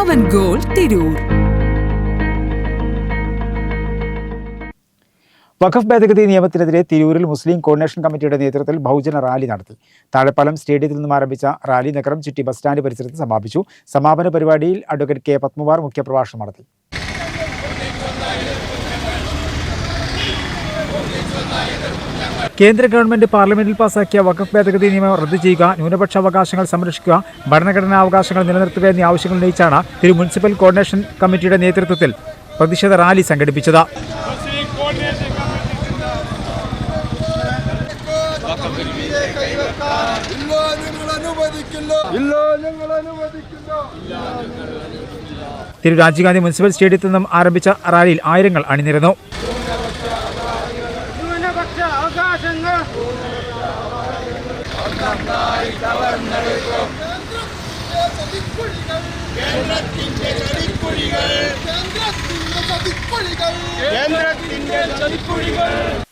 പവൻ goal Tirur. വഖഫ് ഭേദഗതി നിയമത്തിനെതിരെ തിരൂരിൽ മുസ്ലിം കോർഡിനേഷൻ കമ്മിറ്റിയുടെ നേതൃത്വത്തിൽ ബഹുജന റാലി നടത്തി. താഴെപ്പാലം സ്റ്റേഡിയത്തിൽ നിന്നും ആരംഭിച്ച റാലി നഗരം ചുറ്റി ബസ് സ്റ്റാൻഡ് പരിസരത്ത് സമാപിച്ചു. സമാപന പരിപാടിയിൽ അഡ്വക്കേറ്റ് കെ പത്മകുമാർ മുഖ്യപ്രഭാഷണം നടത്തി. കേന്ദ്ര ഗവൺമെന്റ് പാർലമെന്റിൽ പാസാക്കിയ വഖഫ് ഭേദഗതി നിയമം റദ്ദു ചെയ്യുക ന്യൂനപക്ഷ അവകാശങ്ങൾ സംരക്ഷിക്കുക ഭരണഘടനാ അവകാശങ്ങൾ നിലനിർത്തുക എന്നീ ആവശ്യങ്ങൾ ഉന്നയിച്ചാണ് തിരു മുനിസിപ്പൽ കോർഡിനേഷൻ കമ്മിറ്റിയുടെ നേതൃത്വത്തിൽ പ്രതിഷേധ റാലി സംഘടിപ്പിച്ചത്. തിരു രാജീവ് ഗാന്ധി മുനിസിപ്പൽ സ്റ്റേഡിയത്തിൽ നിന്നും ആരംഭിച്ച റാലിയിൽ ആയിരങ്ങൾ അണിനിരന്നു ന്യൂനപക്ഷ അവകാശങ്ങൾ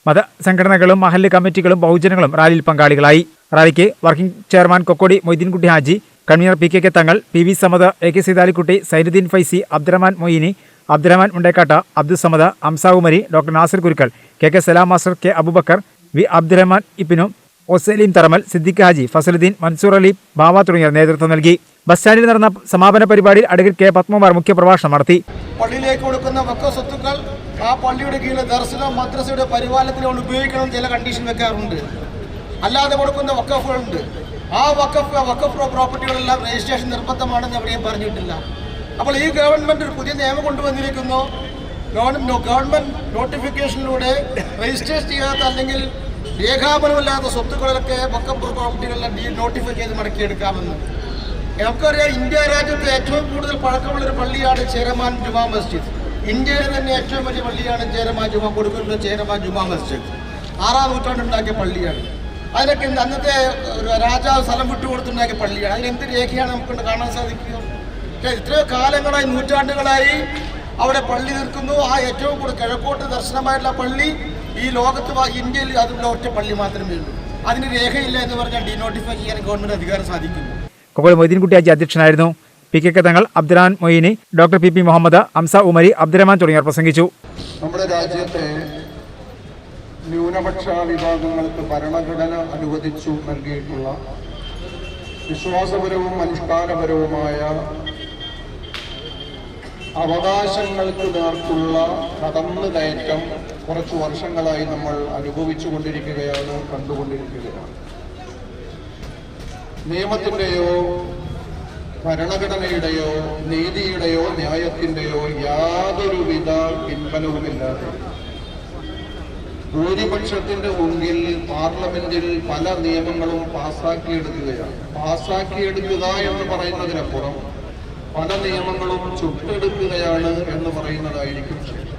മതസംഘടനകളും മഹല്ല് കമ്മിറ്റികളും ബഹുജനങ്ങളും റാലിയിൽ പങ്കാളികളായി. റാലിക്ക് working chairman Kokkodi Moideenkutty Haji convener P K K Thangal P V Samad A K Seethalikutty Zainuddin Faizi Abdurahman Moini Abdurahman Mundekkatt Abdul Samad Amsa Umari doctor Nasir Kurukkal K K Salam master K Abubakar V Abdurahman ഇപ്പിനു ഒസലീം തറമൽ സിദ്ദിഖ് ഹാജി ഫസലുദ്ദീൻ മൻസൂർ അലി ബാവ തുടങ്ങിയവർ നേതൃത്വം നൽകി. Bus സ്റ്റാൻഡിൽ നടന്ന സമാപന പരിപാടിയിൽ advocate K Padmakumar മുഖ്യപ്രഭാഷണം നടത്തി. പള്ളിയിലേക്ക് കൊടുക്കുന്ന വക്ക സ്വത്തുക്കൾ ആ പള്ളിയുടെ കീഴിൽ ദർശനം മദ്രസയുടെ പരിപാലനത്തിന് കൊണ്ട് ഉപയോഗിക്കണം ചില കണ്ടീഷൻ വെക്കാറുണ്ട്. അല്ലാതെ കൊടുക്കുന്ന വക്കഫുകളുണ്ട്. ആ വക്കഫ് വക്കഫ് പ്രോപ്പർട്ടികളെല്ലാം രജിസ്ട്രേഷൻ നിർബന്ധമാണെന്ന് എവിടെയും പറഞ്ഞിട്ടില്ല. അപ്പോൾ ഈ ഗവൺമെന്റ് ഒരു പുതിയ നിയമം കൊണ്ടുവന്നിരിക്കുന്നു. ഗവൺമെന്റ് നോട്ടിഫിക്കേഷനിലൂടെ രജിസ്റ്റർ ചെയ്യാത്ത അല്ലെങ്കിൽ രേഖാപനമില്ലാത്ത സ്വത്തുക്കളൊക്കെ വക്കഫ് പ്രോപ്പർട്ടികളെല്ലാം ഡീ നോട്ടിഫൈ ചെയ്ത് മടക്കിയെടുക്കാമെന്ന്. നമുക്കറിയാം ഇന്ത്യ രാജ്യത്തെ ഏറ്റവും കൂടുതൽ പഴക്കമുള്ളൊരു പള്ളിയാണ് ചേരമാൻ ജുമാ മസ്ജിദ്. ഇന്ത്യയിലെ തന്നെ ഏറ്റവും വലിയ പള്ളിയാണ് ചേരമാൻ ജുമാ കൊടുക്കുന്ന ചേരമാൻ ജുമാ മസ്ജിദ്. ആറാം നൂറ്റാണ്ടുണ്ടാക്കിയ പള്ളിയാണ്. അതിനൊക്കെ അന്നത്തെ രാജാവ് സ്ഥലം വിട്ടുകൊടുത്തുണ്ടാക്കിയ പള്ളിയാണ്. അതിനെന്ത് രേഖയാണ് നമുക്ക് കാണാൻ സാധിക്കുക? ഇത്രയോ കാലങ്ങളായി നൂറ്റാണ്ടുകളായി അവിടെ പള്ളി നിൽക്കുന്നു. ആ ഏറ്റവും കൂടുതൽ കിഴക്കോട്ട് ദർശനമായിട്ടുള്ള പള്ളി ഈ ലോകത്ത് ഇന്ത്യയിൽ അതിലുള്ള ഒറ്റ പള്ളി മാത്രമേ ഉള്ളൂ. അതിന് രേഖയില്ല എന്ന് പറഞ്ഞാൽ ഡിനോട്ടിഫൈ ചെയ്യാൻ ഗവൺമെന്റ് അധികാരം സാധിക്കുന്നു. കൊക്കോട് മൊയ്തീൻകുട്ടി അജി അധ്യക്ഷനായിരുന്നു. P K K Thangal Abdurahman Moini doctor P P Muhammad Amsa Umari Abdurahman തുടങ്ങിയവർ പ്രസംഗിച്ചു. നമ്മുടെ രാജ്യത്തെ ന്യൂനപക്ഷ വിഭാഗങ്ങൾക്ക് ഭരണഘടന അനുവദിച്ചു നൽകിയിട്ടുള്ള വിശ്വാസപരവും അനുഷ്ഠാനപരവുമായ അവകാശങ്ങൾക്ക് നേർക്കുള്ള കടന്നു കയറ്റം കുറച്ചു വർഷങ്ങളായി നമ്മൾ അനുഭവിച്ചു കൊണ്ടിരിക്കുകയാണ് കണ്ടുകൊണ്ടിരിക്കുകയാണ്? നിയമത്തിന്റെയോ ഭരണഘടനയുടെയോ നീതിയുടെയോ ന്യായത്തിന്റെയോ യാതൊരുവിധ പിൻബലവുമില്ലാതെ. ഭൂരിപക്ഷത്തിന്റെ മുമ്പിൽ പാർലമെന്റിൽ പല നിയമങ്ങളും പാസാക്കിയെടുക്കുകയാണ്. പാസാക്കിയെടുക്കുക എന്ന് പറയുന്നതിനപ്പുറം പല നിയമങ്ങളും ചുട്ടെടുക്കുകയാണ് എന്ന് പറയുന്നതായിരിക്കും ശരി.